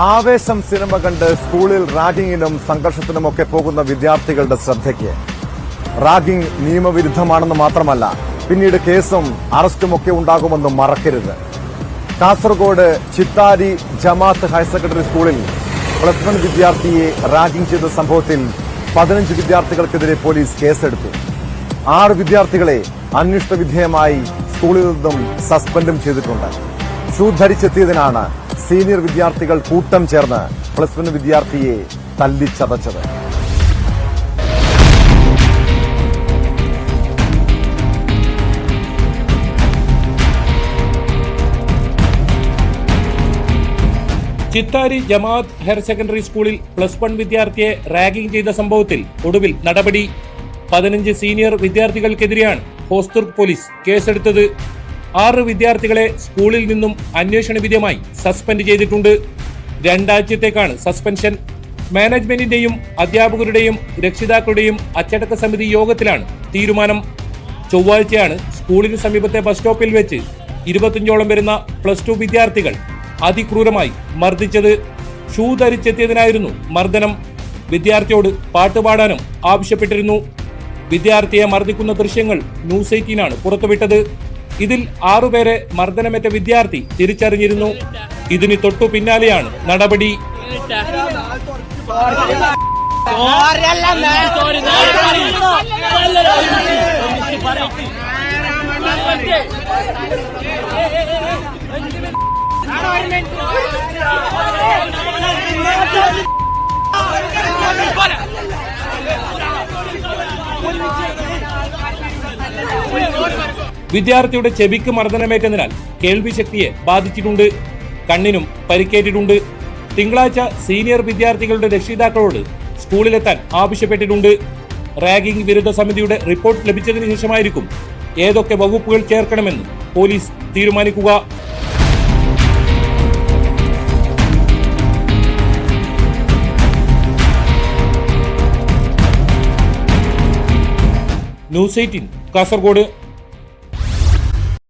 ആവേശം സിനിമ കണ്ട് സ്കൂളിൽ റാഗിങ്ങിനും സംഘർഷത്തിനുമൊക്കെ പോകുന്ന വിദ്യാർത്ഥികളുടെ ശ്രദ്ധയ്ക്ക്. റാഗിംഗ് നിയമവിരുദ്ധമാണെന്ന് മാത്രമല്ല പിന്നീട് കേസും അറസ്റ്റുമൊക്കെ ഉണ്ടാകുമെന്നും മറക്കരുത്. കാസർഗോഡ് ചിത്താരി ജമാഅത്ത് ഹയർ സെക്കൻഡറി സ്കൂളിൽ പ്ലസ് വൺ വിദ്യാർത്ഥിയെ റാഗിംഗ് ചെയ്ത സംഭവത്തിൽ പതിനഞ്ച് വിദ്യാർത്ഥികൾക്കെതിരെ പോലീസ് കേസെടുത്തു. ആറ് വിദ്യാർത്ഥികളെ അന്വേഷണ വിധേയമായി സ്കൂളിൽ നിന്നും സസ്പെൻഡും ചെയ്തിട്ടുണ്ട്. ഷൂ ധരിച്ചെത്തിയതിനാണ് സീനിയർ വിദ്യാർത്ഥികൾ കൂട്ടം ചേർന്ന് പ്ലസ് വൺ വിദ്യാർത്ഥിയെ തല്ലിച്ചതച്ചത്. ചിത്താരി ജമാഅത്ത് ഹയർ സെക്കൻഡറി സ്കൂളിൽ പ്ലസ് വൺ വിദ്യാർത്ഥിയെ റാഗിംഗ് ചെയ്ത സംഭവത്തിൽ ഒടുവിൽ നടപടി. പതിനഞ്ച് സീനിയർ വിദ്യാർത്ഥികൾക്കെതിരെയാണ് ഹോസ്തുർഗ് പോലീസ് കേസെടുത്തത്. ആറ് വിദ്യാർത്ഥികളെ സ്കൂളിൽ നിന്നും അന്വേഷണ വിധേയമായി സസ്പെൻഡ് ചെയ്തിട്ടുണ്ട്. രണ്ടാഴ്ചത്തേക്കാണ് സസ്പെൻഷൻ. മാനേജ്മെന്റിന്റെയും അധ്യാപകരുടെയും രക്ഷിതാക്കളുടെയും അച്ചടക്ക സമിതി യോഗത്തിലാണ് തീരുമാനം. ചൊവ്വാഴ്ചയാണ് സ്കൂളിന് സമീപത്തെ ബസ് സ്റ്റോപ്പിൽ വെച്ച് ഇരുപത്തിയഞ്ചോളം വരുന്ന പ്ലസ് ടു വിദ്യാർത്ഥികൾ അതിക്രൂരമായി മർദ്ദിച്ചത്. ഷൂ ധരിച്ചെത്തിയതിനായിരുന്നു മർദ്ദനം. വിദ്യാർത്ഥിയോട് പാട്ടുപാടാനും ആവശ്യപ്പെട്ടിരുന്നു. വിദ്യാർത്ഥിയെ മർദ്ദിക്കുന്ന ദൃശ്യങ്ങൾ ന്യൂസ് എയ്റ്റീനാണ് പുറത്തുവിട്ടത്. ഇതിൽ ആറുപേരെ മർദ്ദനമേറ്റ വിദ്യാർത്ഥി തിരിച്ചറിഞ്ഞിരുന്നു. ഇതിന് തൊട്ടു പിന്നാലെയാണ് നടപടി. വിദ്യാർത്ഥിയുടെ ചെവിക്ക് മർദ്ദനമേറ്റതിനാൽ കേൾവി ശക്തിയെ ബാധിച്ചിട്ടുണ്ട്. കണ്ണിനും പരിക്കേറ്റിട്ടുണ്ട്. തിങ്കളാഴ്ച സീനിയർ വിദ്യാർത്ഥികളുടെ രക്ഷിതാക്കളോട് സ്കൂളിലെത്താൻ ആവശ്യപ്പെട്ടിട്ടുണ്ട്. റാഗിംഗ് വിരുദ്ധ സമിതിയുടെ റിപ്പോർട്ട് ലഭിച്ചതിന് ശേഷമായിരിക്കും ഏതൊക്കെ വകുപ്പുകൾ ചേർക്കണമെന്ന് പോലീസ് തീരുമാനിക്കുക. News eighteen Kasaragod